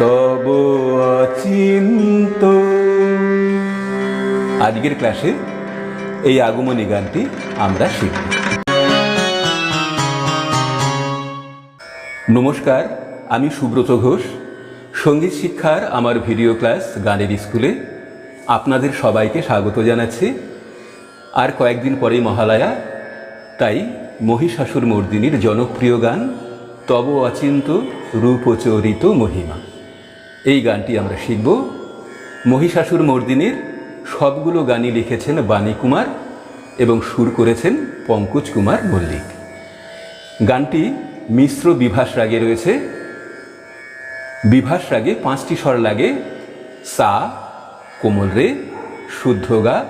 তব অচিন্ত। আজকের ক্লাসে এই আগমনী গানটি আমরা শিখব। নমস্কার, আমি সুব্রত ঘোষ। সংগীত শিক্ষার আমার ভিডিও ক্লাস গানের স্কুলে আপনাদের সবাইকে স্বাগত জানাচ্ছি। আর কয়েকদিন পরেই মহালয়া, তাই মহিষাসুর মর্দিনীর জনপ্রিয় গান তব অচিন্ত রূপচরিত মহিমা। এই গানটি আমরা শিখব মহিষাসুর মর্দিনীর সবগুলো গানই লিখেছেন বাণী কুমার এবং সুর করেছেন পঙ্কজ কুমার মল্লিক। গানটি মিশ্র বিভাস রাগে রয়েছে। বিভাস রাগে পাঁচটি স্বর লাগে, সা, কোমল রে, শুদ্ধ গা,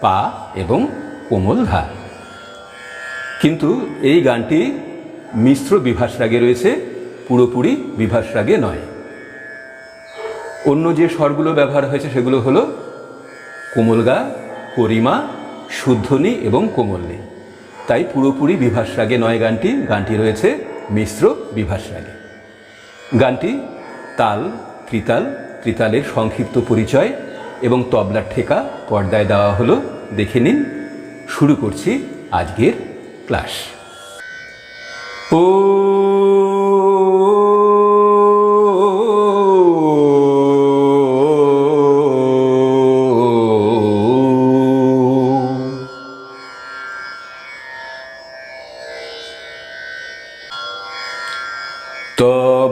পা এবং কোমল ধা কিন্তু এই গানটি মিশ্র বিভাস রাগে রয়েছে, পুরোপুরি বিভাস রাগে নয়। অন্য যে স্বরগুলো ব্যবহার হয়েছে সেগুলো হলো কোমলগা, করিমা, শুদ্ধনি এবং কোমলনি। তাই পুরোপুরি বিভাস রাগে নয় গানটি। গানটি রয়েছে মিশ্র বিভাস রাগে গানটি তাল, ত্রিতাল, ত্রিতালের সংক্ষিপ্ত পরিচয় এবং তবলার ঠেকা পর্দায় দেওয়া হলো। দেখে নিন, শুরু করছি আজকের ক্লাস। ও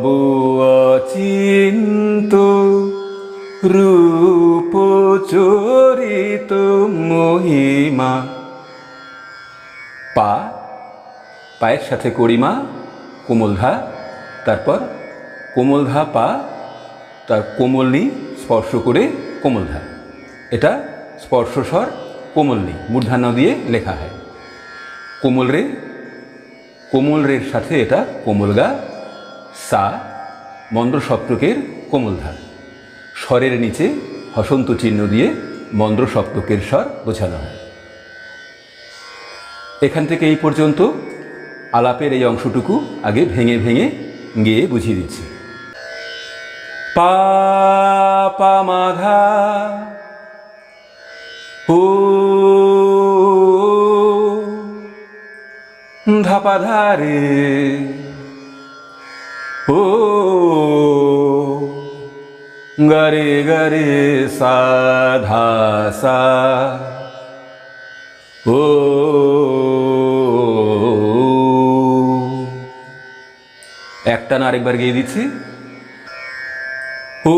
অচিন্ত রূপ চরিত মহিমা। পা, পায়ের সাথে করিমা কোমলধা তারপর কোমলধা পা, তার কোমলনি স্পর্শ করে কোমলধা এটা স্পর্শস্বর কোমলনি মূর্ধান্য দিয়ে লেখা হয়। কোমল রে, কোমল রের সাথে এটা কোমলগা সা মন্দ্র সপ্তকের কোমলধা স্বরের নিচে হসন্ত চিহ্ন দিয়ে মন্দ্র সপ্তকের স্বর বোঝানো হয়। এখান থেকে এই পর্যন্ত আলাপের এই অংশটুকু আগে ভেঙে ভেঙে গিয়ে বুঝিয়ে দিচ্ছি। পা পা মাধা ও ধাপাধারে ও গরে গরে সাধা সা ও একটা না আরেকবার গিয়ে দিচ্ছি ও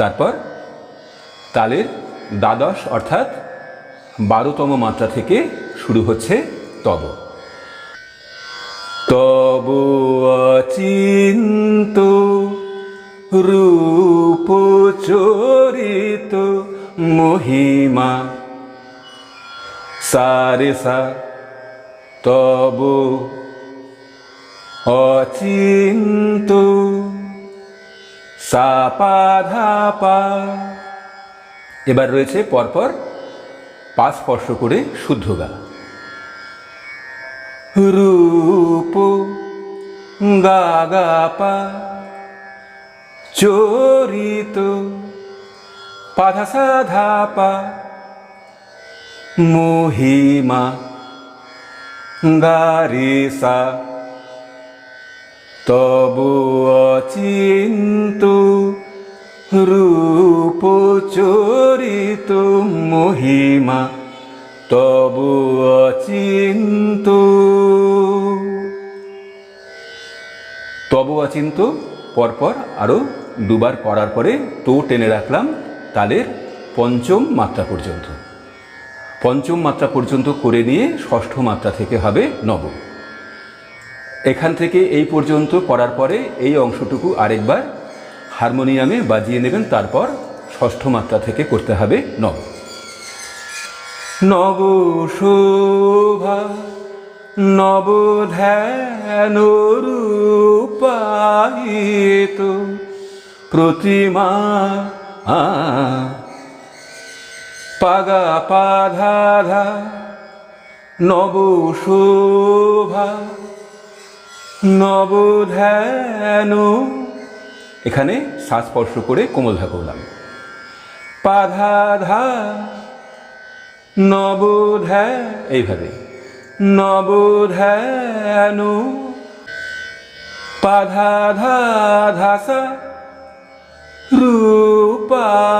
তারপর তালের দ্বাদশ অর্থাৎ বারোতম মাত্রা থেকে শুরু হচ্ছে তব। তব অচিন্ত রূপ চরিত মহিমা, সারে সা, তব অচিন্ত, সাপা ধাপা এবার রয়েছে পরপর পা স্পর্শ করে শুদ্ধ গা রূপ গা গা পা, চরিত পাধা সাধা পা, মহিমা গারে সা। তবু অচিন্ত রূপ চরিত মহিমা, তবু অচিন্ত। তবু অচিন্ত, পরপর আরও দুবার করার পরে তো টেনে রাখলাম তালের পঞ্চম মাত্রা পর্যন্ত। পঞ্চম মাত্রা পর্যন্ত করে নিয়ে ষষ্ঠ মাত্রা থেকে হবে নব। এখান থেকে এই পর্যন্ত করার পরে এই অংশটুকু আরেকবার হারমোনিয়ামে বাজিয়ে নেবেন, তারপর ষষ্ঠ মাত্রা থেকে করতে হবে নব। নব শোভা, নব ধ্যান প্রতিমা পাগা পাধা ধা নব শোভা, নব ধ্যান এখানে শ্বাস স্পর্শ করে কোমল ধা করলাম পাধা ধা নব ধ্যা এইভাবে। নব ধ্যান পাধা ধা ধাসা রূপায়িত।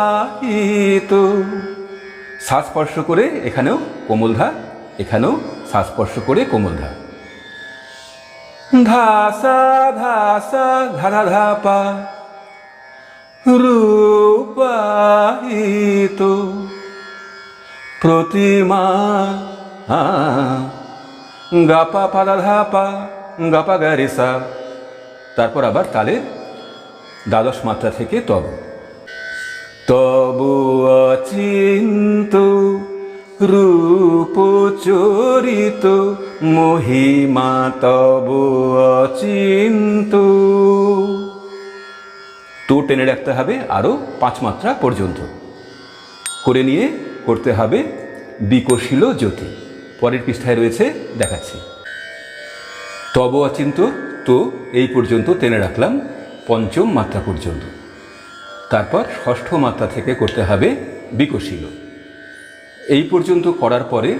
শ্বাস স্পর্শ করে এখানেও কোমল ধা, এখানেও শ্বাস স্পর্শ করে কোমল ধা। ধাসা ধাসা ধাধা ধাপা, রূপায়িত প্রতিমা গাপা পাদা ধাপা, গাপা, গারেসা। তারপর আবার তালের দ্বাদশ মাত্রা থেকে তব। তবু অচিন্ত রূপ চরিত মহিমা তবু অচিন্ত। তো টেনে রাখতে হবে আরও পাঁচ মাত্রা পর্যন্ত। করে নিয়ে করতে হবে বিকশিল জ্যোতি। পরের পৃষ্ঠায় রয়েছে, দেখাচ্ছি। তব অচিন্ত, তো এই পর্যন্ত টেনে রাখলাম পঞ্চম মাত্রা পর্যন্ত। তারপর ষষ্ঠ মাত্রা থেকে করতে হবে বিকশিল। এই পর্যন্ত করার পরে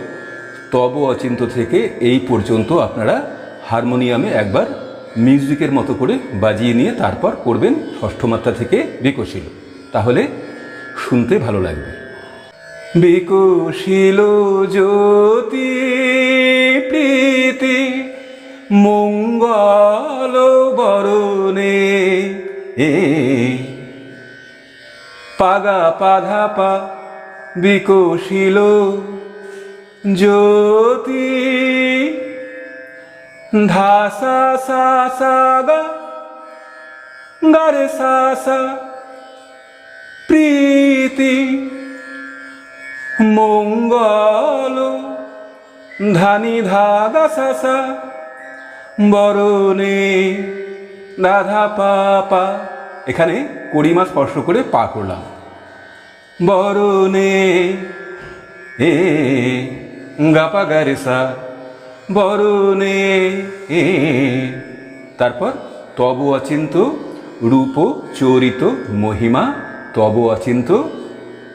তব অচিন্ত থেকে এই পর্যন্ত আপনারা হারমোনিয়ামে একবার মিউজিকের মতো করে বাজিয়ে নিয়ে তারপর করবেন ষষ্ঠ মাত্রা থেকে বিকশিল। তাহলে শুনতে ভালো লাগবে। বিকশিল জ্যোতি প্রীতি মঙ্গল বরণে এ পাগা পাধা পা বিকশিল জ্যোতি ধাসা সা সা গা, গারে সা সা, প্রীতি মঙ্গল, ধানি ধাগা সাসা বরণে দাধা পাপা। এখানে কড়িমা স্পর্শ করে পা করলাম। বরণে এ গাপা গারেসা তারপর তব অচিন্ত, রূপ চরিত মহিমা, তব অচিন্ত।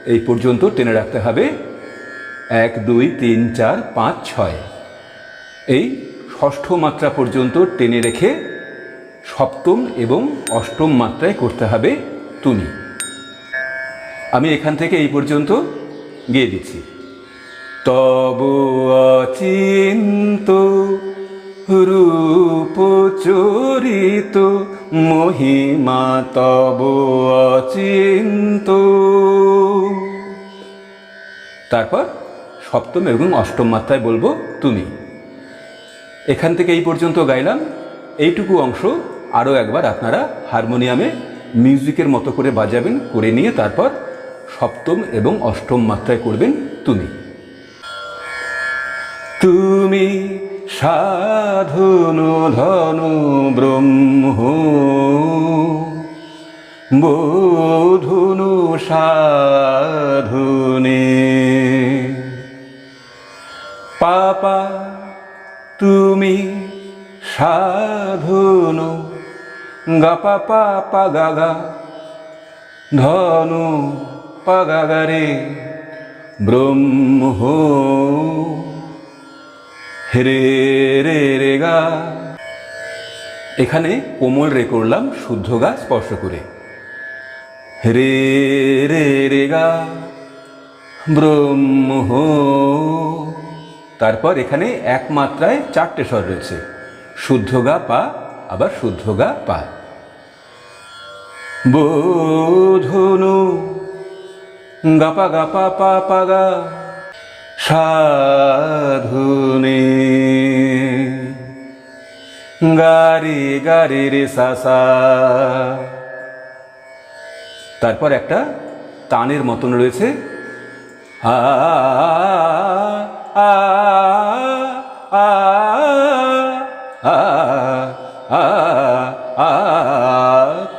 এই পর্যন্ত টেনে রাখতে হবে। এক, দুই, তিন, চার, পাঁচ, ছয়। এই ষষ্ঠ মাত্রা পর্যন্ত টেনে রেখে সপ্তম এবং অষ্টম মাত্রায় করতে হবে তুমি আমি এখান থেকে এই পর্যন্ত গিয়ে দিচ্ছি। তব অচিন্ত রূপ চরিত মহিমা তব অচিন্ত। তারপর সপ্তম এবং অষ্টম মাত্রায় বলব তুমি। এখান থেকে এই পর্যন্ত গাইলাম। এইটুকু অংশ আরও একবার আপনারা হারমোনিয়ামে মিউজিকের মতো করে বাজাবেন, করে নিয়ে তারপর সপ্তম এবং অষ্টম মাত্রায় করবেন তুমি। তুমি সাধন ধনু ব্রহ্ম, বোধুনু সাধুনে। পাপা, তুমি সাধন, গাপা পাপা গাগা ধনু পাগাগারে ব্রহ্ম। রে রে রে গা। এখানে কোমল রে করলাম শুদ্ধ গা স্পর্শ করে। রে রে রে গা, ব্রহ্ম তারপর এখানে এক মাত্রায় চারটে স্বর রয়েছে। শুদ্ধ গা পা, আবার শুদ্ধ গা পা। বোধনু গাপা গাপা পা পা, গা। সাধুনে। গারি গারি রে সাসা। তারপর একটা তানের মতন রয়েছে। আ আ আ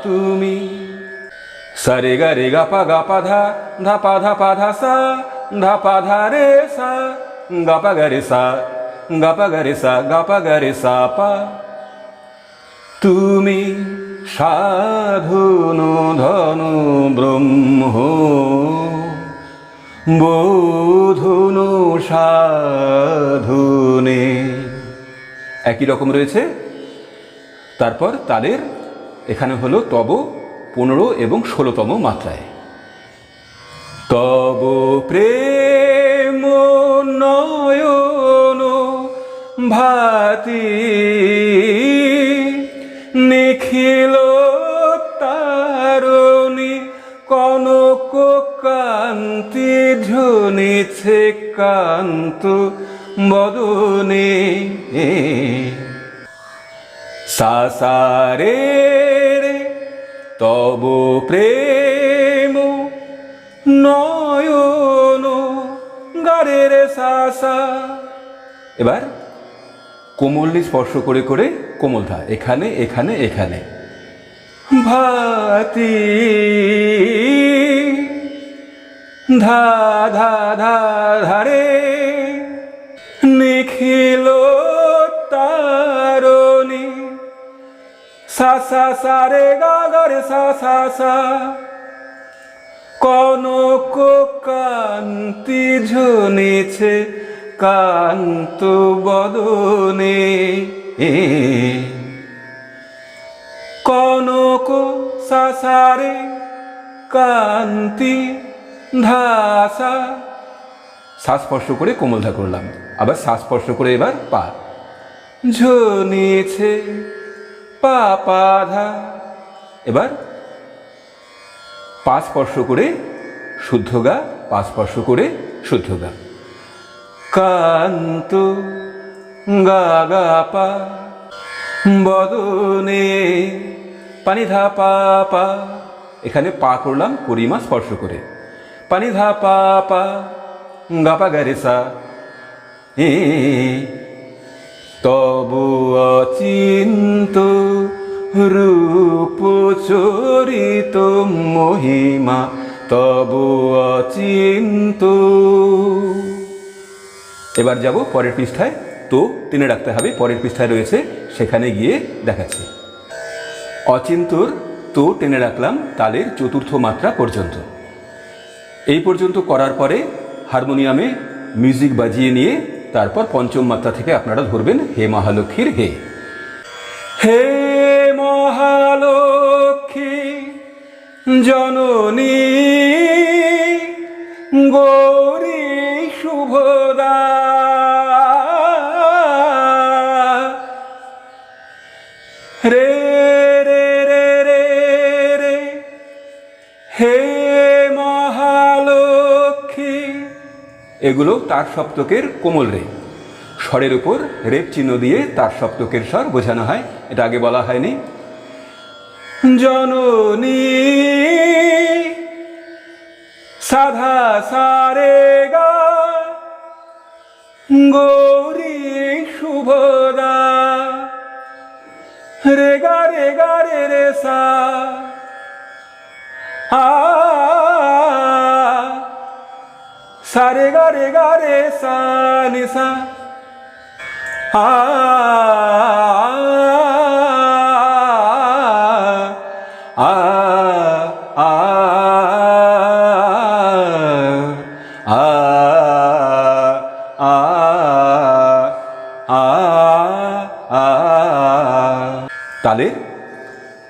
তুমি সা রে গা রে গা পা গা পা ধা ধা পা ধা পা ধা সা। ধা পা ধা সা গা পা। গা রে সা গা পা গা রে সা গা পা গা রে সা পা তুমি সাধুন ধনু ব্রহ্ম, বোধুনু সাধুনে। একই রকম রয়েছে। তারপর তাদের এখানে হলো তব পনেরো এবং ষোলোতম মাত্রায়। তব প্রেম নয়ন ভাতি নিখিল তারণী কনক কান্তি ঝনিছে কান্ত বদনে। সাসারে তব প্রেম রে এবার কোমলনি স্পর্শ করে করে কোমল কোমলধা এখানে এখানে এখানে। ভাতি ধা ধা ধা, ধারে নিখিল তারণী। সা সা সা রে গা গা রে সা সা সা। কনক কান্তি ঝনেছে কান্ত বদনে। কনক সাসারে কান্তি ধাসা। শ্বাস স্পর্শ করে কোমলধা করলাম। আবার শ্বাস স্পর্শ করে এবার পা। ঝনেছে পা পাধা এবার পা স্পর্শ করে শুদ্ধ গা পা স্পর্শ করে শুদ্ধ গা। কান্ত গা গা পা, বদনে পানি পা পা। এখানে পা করলাম, করিমা স্পর্শ করে। পানি ধা পা পা, গা পা গা রে সা। তবু অচিন্ত রূপ চরিত মহিমা, তবু অচিন্ত। এবার যাব পরের পৃষ্ঠায়। তো টেনে রাখতে হবে, পরের পৃষ্ঠায় রয়েছে, সেখানে গিয়ে দেখাচ্ছি। অচিন্তর তো টেনে রাখলাম তালের চতুর্থ মাত্রা পর্যন্ত। এই পর্যন্ত করার পরে হারমোনিয়ামে মিউজিক বাজিয়ে নিয়ে তারপর পঞ্চম মাত্রা থেকে আপনারা ধরবেন হে মহালক্ষ্মীর হে। হে মহালক্ষ্মী জননী, গৌরী শুভদা রে রে রে রে রে, হে মহালক্ষ্মী। এগুলো তার সপ্তকের কোমল রে। স্বরের উপর রেপ চিহ্ন দিয়ে তার সপ্তকের স্বর বোঝানো হয়। এটা আগে বলা হয়নি। জননী সাধা সারে গা। গৌরী শুভদা রে গা রে গা, রে রে, সা। আ, সা, রে গা রে গা, রে, সা, নি, সা। আ আ আ আ আ তালের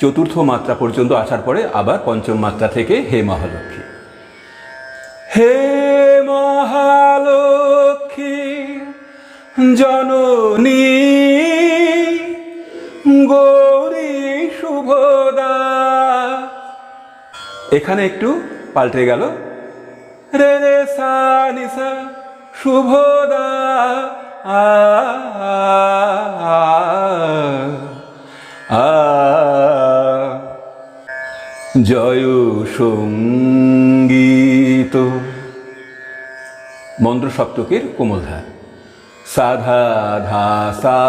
চতুর্থ মাত্রা পর্যন্ত আসার পরে আবার পঞ্চম মাত্রা থেকে হে মহালক্ষ্মী। হে মহালক্ষ্মী, জননী, গৌরী শুভদা এখানে একটু পাল্টে গেল। রে রে শুভদা, আ জয় সংগীত। মন্ত্র সপ্তকের কোমলধা সাধা, ধা, সা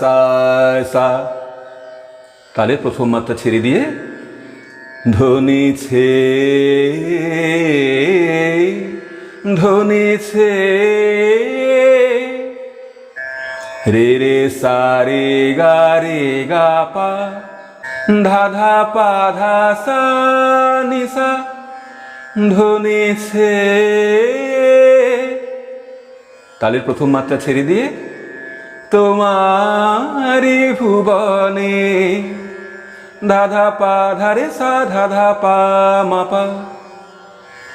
সা সা তাহলে প্রথম মাত্রা ছেড়ে দিয়ে ধনিছে ধনিছে রে রে সা রে গা রে গা পা ধা ধা পা ধা সা নি সা। ধনিছে তালের প্রথম মাত্রা ছেড়ে দিয়ে, তোমারি ভুবনে ধাধা পা, ধারে সা, ধাধা পা মাপা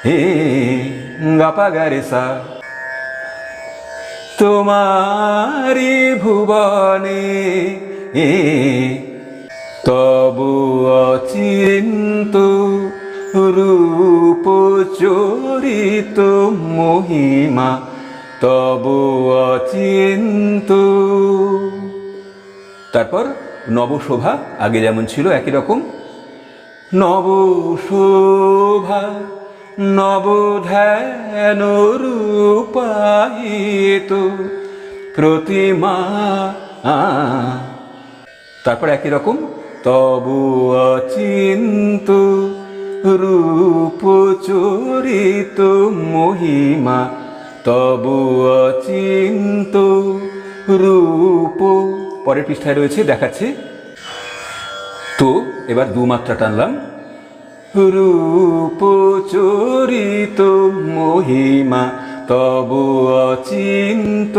হে গাপা গারে সা। তোমারি ভুবনে, এ, তবু অচিন্ত রূপ চরিত মহিমা, তবু অচিন্ত তারপর নবশোভা, আগে যেমন ছিল একই রকম। নবশোভা নবধ্যান রূপায়িত প্রতিমা। তারপর একই রকম, তবু অচিন্ত রূপ চরিত মহিমা, তবু অচিন্ত রূপ পরের পৃষ্ঠায় রয়েছে দেখাচ্ছি। তো এবার দু মাত্রা টানলাম। রূপ চরিত মহিমা তব অচিন্ত।